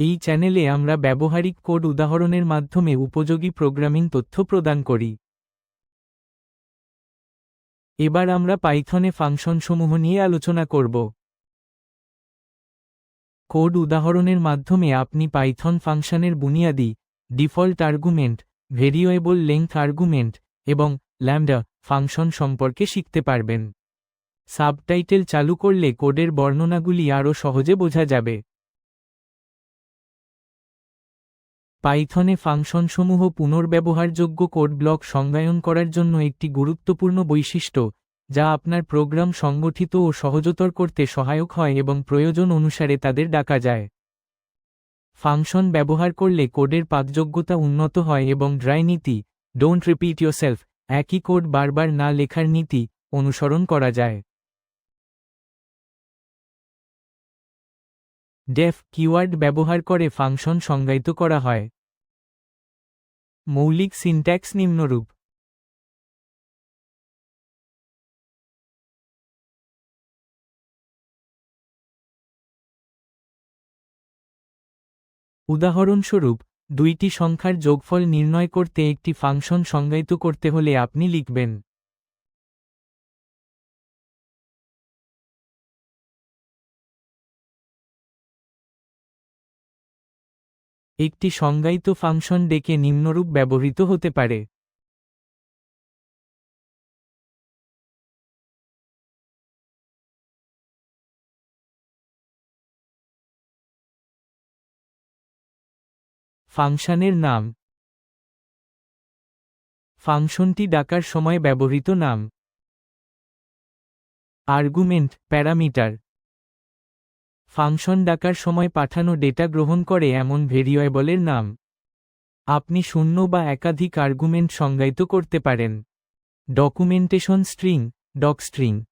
এই চ্যানেলে আমরা ব্যবহারিক কোড উদাহরণের মাধ্যমে উপযোগী প্রোগ্রামিং তথ্য প্রদান করি। এবার আমরা পাইথনে ফাংশনসমূহ নিয়ে আলোচনা করব। কোড উদাহরণের মাধ্যমে আপনি পাইথন ফাংশনের বুনিয়াদি, default argument, variable length argument এবং ল্যামডা ফাংশন সম্পর্কে শিখতে পারবেন। সাবটাইটেল চালু করলে কোডের বর্ণনাগুলি আরও সহজে বোঝা যাবে। পাইথনে ফাংশনসমূহ পুনর্ব্যবহারযোগ্য কোড ব্লক সংজ্ঞায়ন করার জন্য একটি গুরুত্বপূর্ণ বৈশিষ্ট্য, যা আপনার প্রোগ্রাম সংগঠিত ও সহজতর করতে সহায়ক হয় এবং প্রয়োজন অনুসারে তাদের ডাকা যায়। ফাংশন ব্যবহার করলে কোডের পাঠযোগ্যতা উন্নত হয় এবং ড্রাই নীতি ডোন্ট রিপিট ইয়োরসেলফ একই কোড বারবার না লেখার নীতি অনুসরণ করা যায়। ডেফ কিওয়ার্ড ব্যবহার করে ফাংশন সংজ্ঞায়িত করা হয়। মৌলিক সিনট্যাক্স নিম্নরূপ। উদাহরণস্বরূপ, দুইটি সংখ্যার যোগফল নির্ণয় করতে একটি ফাংশন সংজ্ঞায়িত করতে হলে আপনি লিখবেন একটি সংজ্ঞায়িত ফাংশন ডেকে নিম্নরূপ ব্যবহৃত হতে পারে। ফাংশনের নাম। ফাংশনটি ডাকার সময় ব্যবহৃত নাম। Argument, parameter. ফাংশন ডাকার সময় পাঠানো ডেটা গ্রহণ করে এমন ভেরিয়েবলের নাম। আপনি শূন্য বা একাধিক আর্গুমেন্ট সংজ্ঞায়িত করতে পারেন। ডকুমেন্টেশন স্ট্রিং ডকস্ট্রিং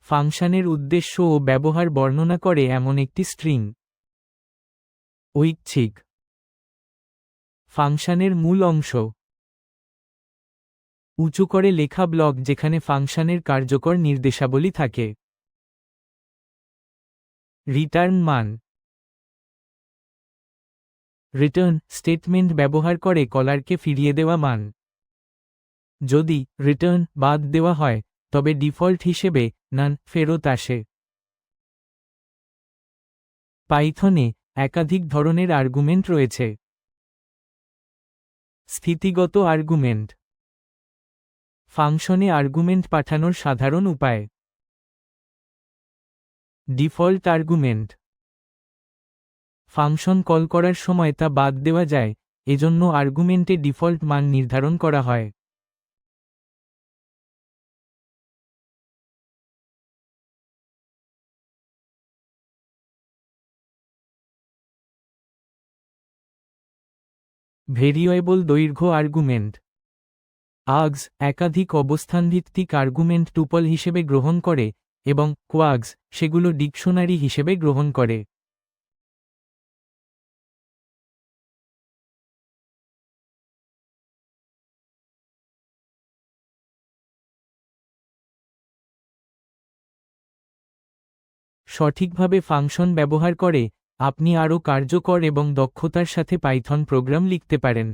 ফাংশনের উদ্দেশ্য ও ব্যবহার বর্ণনা করে এমন একটি স্ট্রিং ঐচ্ছিক। ফাংশনের মূল অংশ। উঁচু করে লেখা ব্লক যেখানে ফাংশনের কার্যকর নির্দেশাবলী থাকে। রিটার্ন মান। রিটার্ন স্টেটমেন্ট ব্যবহার করে কলারকে ফিরিয়ে দেওয়া মান। যদি রিটার্ন বাদ দেওয়া হয়, তবে ডিফল্ট হিসেবে নান ফেরত আসে। পাইথনে একাধিক ধরনের আর্গুমেন্ট রয়েছে। স্থিতিগত আর্গুমেন্ট ফাংশনে আর্গুমেন্ট পাঠানোর সাধারণ উপায়। ডিফল্ট আর্গুমেন্ট ফাংশন কল করার সময় তা বাদ দেওয়া যায়, এজন্য আর্গুমেন্টে ডিফল্ট মান নির্ধারণ করা হয়। ভেরিয়েবল দৈর্ঘ্য আর্গুমেন্ট আগস একাধিক অবস্থানভিত্তিক আর্গুমেন্ট টুপল হিসেবে গ্রহণ করে এবং কোয়াগস সেগুলো ডিকশনারি হিসেবে গ্রহণ করে। সঠিকভাবে ফাংশন ব্যবহার করে আপনি আরও কার্যকর এবং দক্ষতার সাথে পাইথন প্রোগ্রাম লিখতে পারেন।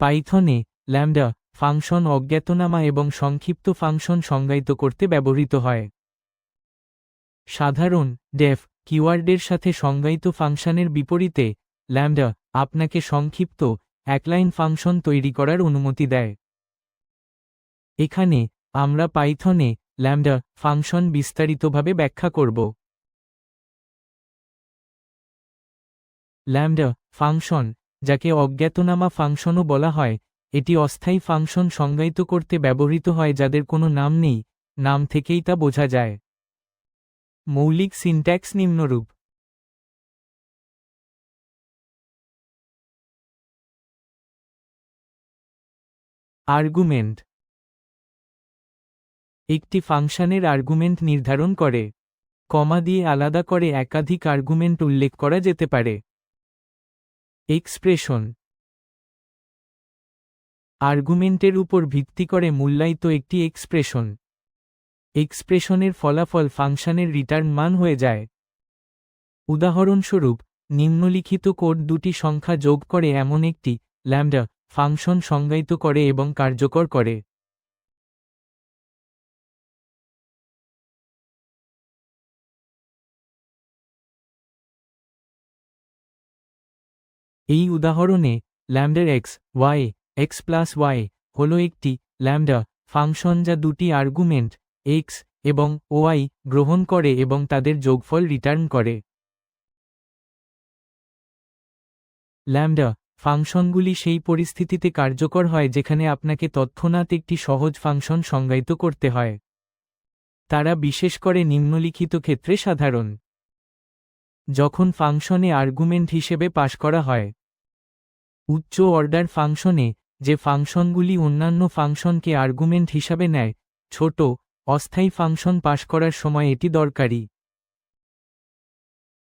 পাইথনে ল্যামডা ফাংশন অজ্ঞাতনামা এবং সংক্ষিপ্ত ফাংশন সংজ্ঞায়িত করতে ব্যবহৃত হয়। সাধারণ ডেফ কিওয়ার্ডের সাথে সংজ্ঞায়িত ফাংশনের বিপরীতে, ল্যামডা আপনাকে সংক্ষিপ্ত একলাইন ফাংশন তৈরি করার অনুমতি দেয়। এখানে আমরা পাইথনে ল্যামডা ফাংশন বিস্তারিতভাবে ব্যাখ্যা করব। ল্যামডা ফাংশন, যাকে অজ্ঞাতনামা ফাংশনও বলা হয় এটি অস্থায়ী ফাংশন সংজ্ঞায়িত করতে ব্যবহৃত হয় যাদের কোনো নাম নেই, নাম থেকেই তা বোঝা যায়। মৌলিক সিনট্যাক্স নিম্নরূপ। আর্গুমেন্ট। একটি ফাংশনের আর্গুমেন্ট নির্ধারণ করে, কমা দিয়ে আলাদা করে একাধিক আর্গুমেন্ট উল্লেখ করা যেতে পারে। এক্সপ্রেশন। আর্গুমেন্টের উপর ভিত্তি করে মূল্যায়িত একটি এক্সপ্রেশন। এক্সপ্রেশনের ফলাফল ফাংশনের রিটার্ন মান হয়ে যায়। উদাহরণস্বরূপ, নিম্নলিখিত কোড দুটি সংখ্যা যোগ করে এমন একটি ল্যামডা ফাংশন সংজ্ঞায়িত করে এবং কার্যকর করে। এই উদাহরণে ল্যামডার x, y x plus y হল একটি ল্যামডা ফাংশন যা দুটি আর্গুমেন্ট এক্স এবং ওয়াই গ্রহণ করে এবং তাদের যোগফল রিটার্ন করে। ল্যামডা ফাংশনগুলি সেই পরিস্থিতিতে কার্যকর হয় যেখানে আপনাকে তৎক্ষণাৎ একটি সহজ ফাংশন সংজ্ঞায়িত করতে হয়। তারা বিশেষ করে নিম্নলিখিত ক্ষেত্রে সাধারণ। যখন ফাংশনে আর্গুমেন্ট হিসেবে পাশ করা হয়, উচ্চ অর্ডার ফাংশনে যে ফাংশনগুলি অন্যান্য ফাংশনকে আর্গুমেন্ট হিসাবে নেয়, ছোট, অস্থায়ী ফাংশন পাশ করার সময় এটি দরকারি।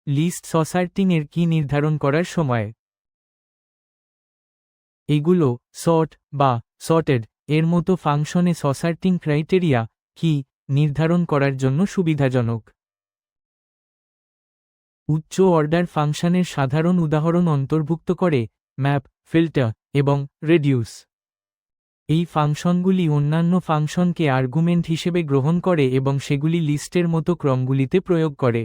লিস্ট সসার্টিংয়ের কি নির্ধারণ করার সময়। এগুলো সর্ট বা সর্টেড, এর মতো ফাংশনে সসার্টিং ক্রাইটেরিয়া কি নির্ধারণ করার জন্য সুবিধাজনক। উচ্চ অর্ডার ফাংশনের সাধারণ উদাহরণ অন্তর্ভুক্ত করে, ম্যাপ, ফিল্টার এবং রেডিউস এই ফাংশনগুলি অন্যান্য ফাংশনকে আর্গুমেন্ট হিসেবে গ্রহণ করে এবং সেগুলি লিস্টের মতো ক্রমগুলিতে প্রয়োগ করে।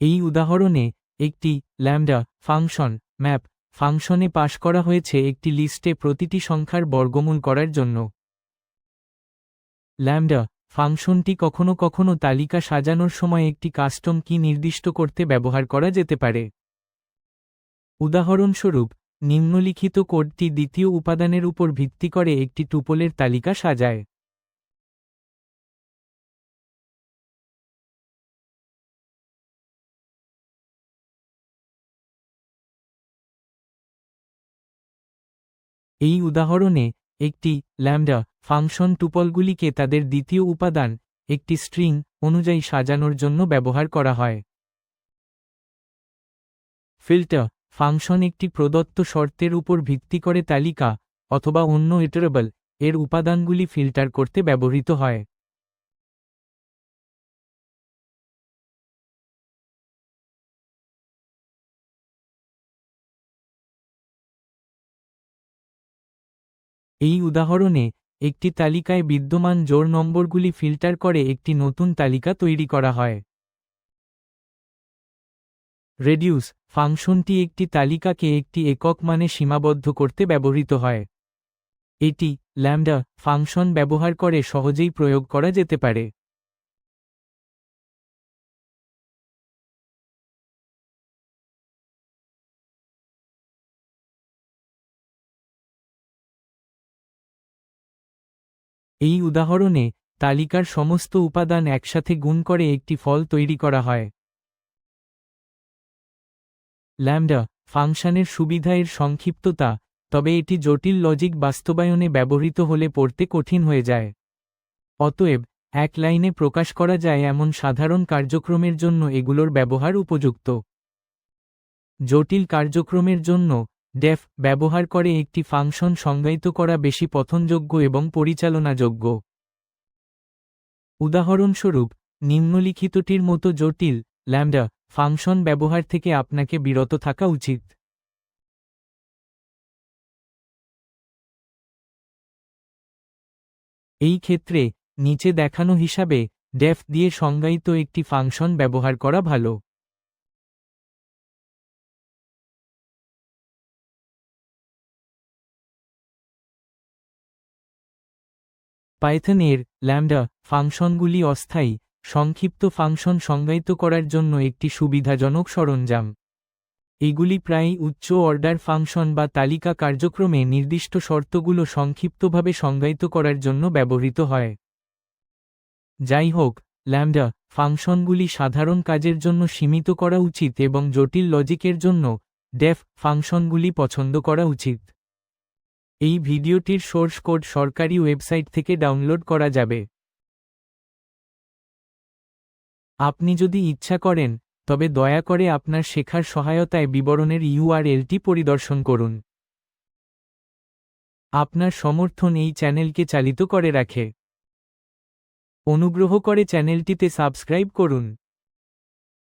এই উদাহরণে একটি ল্যামডা ফাংশন ম্যাপ ফাংশনে পাশ করা হয়েছে একটি লিস্টে প্রতিটি সংখ্যার বর্গমূল করার জন্য। ল্যামডা, ফাংশনটি কখনো কখনো তালিকা সাজানোর সময় একটি কাস্টম কি নির্দিষ্ট করতে ব্যবহার করা যেতে পারে। উদাহরণস্বরূপ, নিম্নলিখিত কোডটি দ্বিতীয় উপাদানের উপর ভিত্তি করে একটি টুপলের তালিকা সাজায়। এই উদাহরণে, একটি ল্যামডা ফাংশন টুপলগুলিকে তাদের দ্বিতীয় উপাদান, একটি স্ট্রিং অনুযায়ী সাজানোর জন্য ব্যবহার করা হয়। ফিল্টার ফাংশন একটি প্রদত্ত শর্তের উপর ভিত্তি করে তালিকা, অথবা অন্য ইটারেবল, এর উপাদানগুলি ফিল্টার করতে ব্যবহৃত হয়। এই উদাহরণে, একটি তালিকায় বিদ্যমান জোর নম্বরগুলি ফিল্টার করে একটি নতুন তালিকা তৈরি করা হয়। রেডিউস ফাংশনটি একটি তালিকাকে একটি একক মানে সীমাবদ্ধ করতে ব্যবহৃত হয়। এটি ল্যামডা ফাংশন ব্যবহার করে সহজেই প্রয়োগ করা যেতে পারে। এই উদাহরণে তালিকার সমস্ত উপাদান একসাথে গুণ করে একটি ফল তৈরি করা হয়। ল্যামডা, ফাংশনের সুবিধা এর সংক্ষিপ্ততা, তবে এটি জটিল লজিক বাস্তবায়নে ব্যবহৃত হলে পড়তে কঠিন হয়ে যায়। অতএব, এক লাইনে প্রকাশ করা যায় এমন সাধারণ কার্যক্রমের জন্য এগুলোর ব্যবহার উপযুক্ত। জটিল কার্যক্রমের জন্য ডেফ ব্যবহার করে একটি ফাংশন সংজ্ঞায়িত করা বেশি পথনযোগ্য এবং পরিচালনাযোগ্য। উদাহরণস্বরূপ, নিম্নলিখিতটির মতো জটিল, ল্যামডা, ফাংশন ব্যবহার থেকে আপনাকে বিরত থাকা উচিত। এই ক্ষেত্রে, নিচে দেখানো হিসাবে, ডেফ দিয়ে সংজ্ঞায়িত একটি ফাংশন ব্যবহার করা ভালো। পাইথনের ল্যামডা ফাংশনগুলি অস্থায়ী, সংক্ষিপ্ত ফাংশন সংজ্ঞায়িত করার জন্য একটি সুবিধাজনক সরঞ্জাম। এগুলি প্রায়ই উচ্চ অর্ডার ফাংশন বা তালিকা কার্যক্রমে নির্দিষ্ট শর্তগুলো সংক্ষিপ্তভাবে সংজ্ঞায়িত করার জন্য ব্যবহৃত হয়। যাই হোক ল্যামডা ফাংশনগুলি সাধারণ কাজের জন্য সীমিত করা উচিত এবং জটিল লজিকের জন্য ডেফ ফাংশনগুলি পছন্দ করা উচিত। এই ভিডিওটির সোর্স কোড সরকারি ওয়েবসাইট থেকে ডাউনলোড করা যাবে। আপনি যদি ইচ্ছা করেন, তবে দয়া করে আপনার শেখার সহায়তায় বিবরণের ইউআরএলটি পরিদর্শন করুন। আপনার সমর্থন এই চ্যানেলকে চালিত করে রাখে। অনুগ্রহ করে চ্যানেলটিতে সাবস্ক্রাইব করুন।